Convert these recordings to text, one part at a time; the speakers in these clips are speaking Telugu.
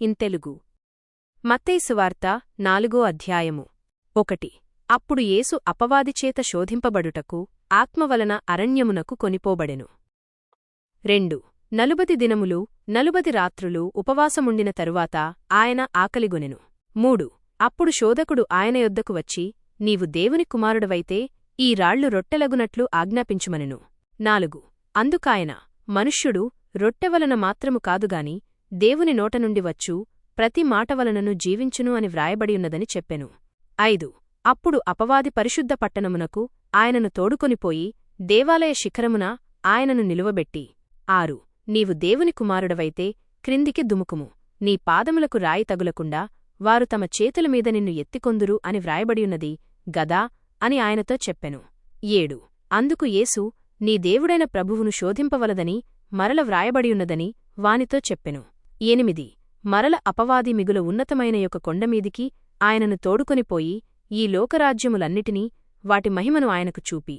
ఇన్ తెలుగు. మత్తేసువార్త నాలుగో అధ్యాయము. ఒకటి. అప్పుడు యేసు అపవాదిచేత శోధింపబడుటకు ఆత్మవలన అరణ్యమునకు కొనిపోబడెను. రెండు. నలుబది దినములు నలుబది రాత్రులు ఉపవాసముండిన తరువాత ఆయన ఆకలిగొనెను. మూడు. అప్పుడు శోధకుడు ఆయన యొద్దకు వచ్చి నీవు దేవుని కుమారుడవైతే ఈ రాళ్ళు రొట్టెలగునట్లు ఆజ్ఞాపించుమనెను. నాలుగు. అందుకాయన మనుష్యుడు రొట్టెవలన మాత్రము కాదుగాని దేవుని నోట నుండి వచ్చు ప్రతి మాటవలనను జీవించును అని వ్రాయబడియున్నదని చెప్పెను. ఐదు. అప్పుడు అపవాది పరిశుద్ధ పట్టణమునకు ఆయనను తోడుకొనిపోయి దేవాలయ శిఖరమున ఆయనను నిలువబెట్టి ఆరు. నీవు దేవుని కుమారుడవైతే క్రిందికి దుముకుము. నీ పాదములకు రాయి తగులకుండా వారు తమ చేతులమీద నిన్ను ఎత్తికొందురు అని వ్రాయబడియున్నది గదా అని ఆయనతో చెప్పెను. ఏడు. అందుకు యేసు నీ దేవుడైన ప్రభువును శోధింపవలదని మరల వ్రాయబడియున్నదని వానితో చెప్పెను. ఎనిమిది. మరల అపవాది మిగుల ఉన్నతమైన యొక్క కొండమీదికి ఆయనను తోడుకొనిపోయి ఈ లోకరాజ్యములన్నిటినీ వాటి మహిమను ఆయనకు చూపి.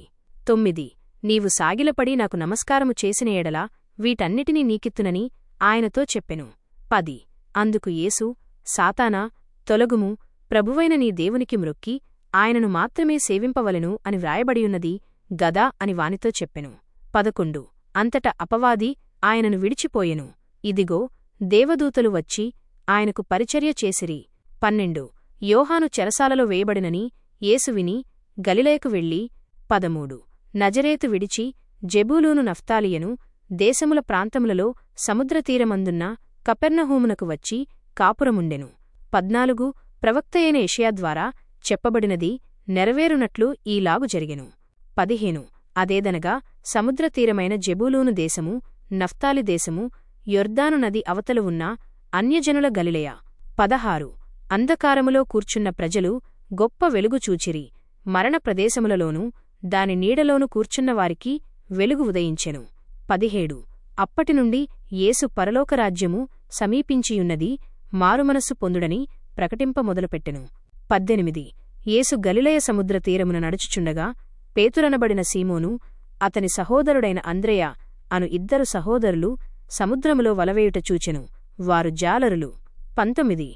తొమ్మిది. నీవు సాగిలపడి నాకు నమస్కారము చేసిన ఎడలా వీటన్నిటినీ నీకిత్తునని ఆయనతో చెప్పెను. పది. అందుకు యేసు సాతానా తొలగుము ప్రభువైన నీ దేవునికి మ్రొక్కి ఆయనను మాత్రమే సేవింపవలెను అని వ్రాయబడియున్నది గదా అని వానితో చెప్పెను. పదకొండు. అంతట అపవాది ఆయనను విడిచిపోయెను. ఇదిగో దేవదూతలు వచ్చి ఆయనకు పరిచర్య చేసిరి. పన్నెండు. యోహాను చెరసాలలో వేయబడినని యేసువిని గలిలయకు వెళ్ళి పదమూడు. నజరేతు విడిచి జెబూలూను నఫ్తాలియను దేశముల ప్రాంతములలో సముద్రతీరమందున్న కపెర్నహూమునకు వచ్చి కాపురముండెను. పద్నాలుగు. ప్రవక్తయైన యషయా ద్వారా చెప్పబడినది నెరవేరునట్లు ఈలాగు జరిగెను. పదిహేను. అదేదనగా సముద్రతీరమైన జెబూలూను దేశము నఫ్తాలి దేశము యొర్దాను నది అవతలు ఉన్న అన్యజనుల గలిలయ. పదహారు. అంధకారములో కూర్చున్న ప్రజలు గొప్ప వెలుగు చూచిరి. మరణ ప్రదేశములలోనూ దాని నీడలోను కూర్చున్నవారికి వెలుగు ఉదయించెను. పదిహేడు. అప్పటినుండి యేసు పరలోకరాజ్యము సమీపించియున్నది మారుమనస్సు పొందుడని ప్రకటింప మొదలుపెట్టెను. పద్దెనిమిది. యేసు గలిలయ సముద్ర తీరమున నడుచుచుండగా పేతురనబడిన సీమోను అతని సహోదరుడైన అంద్రయ అను ఇద్దరు సహోదరులు సముద్రములో వలవేయుట చూచెను. వారు జాలరులు. పంతొమ్మిది.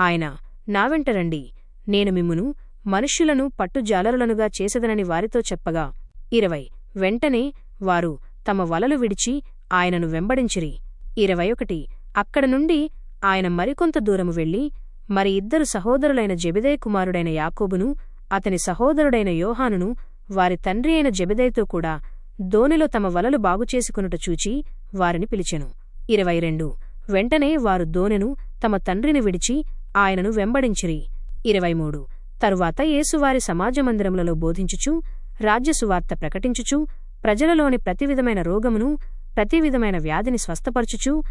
ఆయన నావెంటరండి నేను మిమ్మును మనుష్యులను పట్టుజాలరులనుగా చేసదనని వారితో చెప్పగా. ఇరవై. వెంటనే వారు తమ వలలు విడిచి ఆయనను వెంబడించిరి. ఇరవై ఒకటి. అక్కడ నుండి ఆయన మరికొంత దూరము వెళ్ళి మరి ఇద్దరు సహోదరులైన జెబెదయ కుమారుడైన యాకోబును అతని సహోదరుడైన యోహానును వారి తండ్రి అయిన జెబెదయతో కూడా దోనిలో తమ వలలు బాగుచేసుకునుట చూచి వారిని పిలిచెను. ఇరవై రెండు. వెంటనే వారు దోనెను తమ తండ్రిని విడిచి ఆయనను వెంబడించిరి. ఇరవై మూడు. తరువాత యేసువారి సమాజమందిరములలో బోధించుచు రాజ్యసువార్త ప్రకటించుచు ప్రజలలోని ప్రతివిధమైన రోగమును ప్రతివిధమైన వ్యాధిని స్వస్థపరచుచు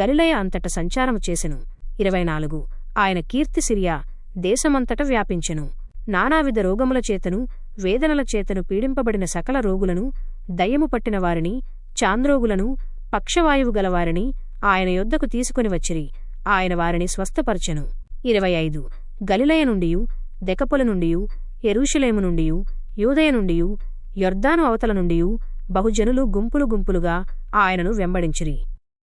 గలిలయ అంతట సంచారము చేసెను. ఇరవై నాలుగు. ఆయన కీర్తి సిరియా దేశమంతట వ్యాపించెను. నానావిధ రోగముల చేతను వేదనల చేతను పీడింపబడిన సకల రోగులను దయ్యము పట్టిన వారిని చాంద్రోగులను పక్షవాయువు గలవారిని ఆయన యొద్దకు తీసుకుని వచ్చిరి. ఆయన వారిని స్వస్థపరచెను. ఇరవై ఐదు. గలిలయ నుండియు దెకపుల నుండియు ఎరూషలేము నుండియు యూదయ నుండియు యొర్దాను అవతల నుండియు బహుజనులు గుంపులు గుంపులుగా ఆయనను వెంబడించిరి.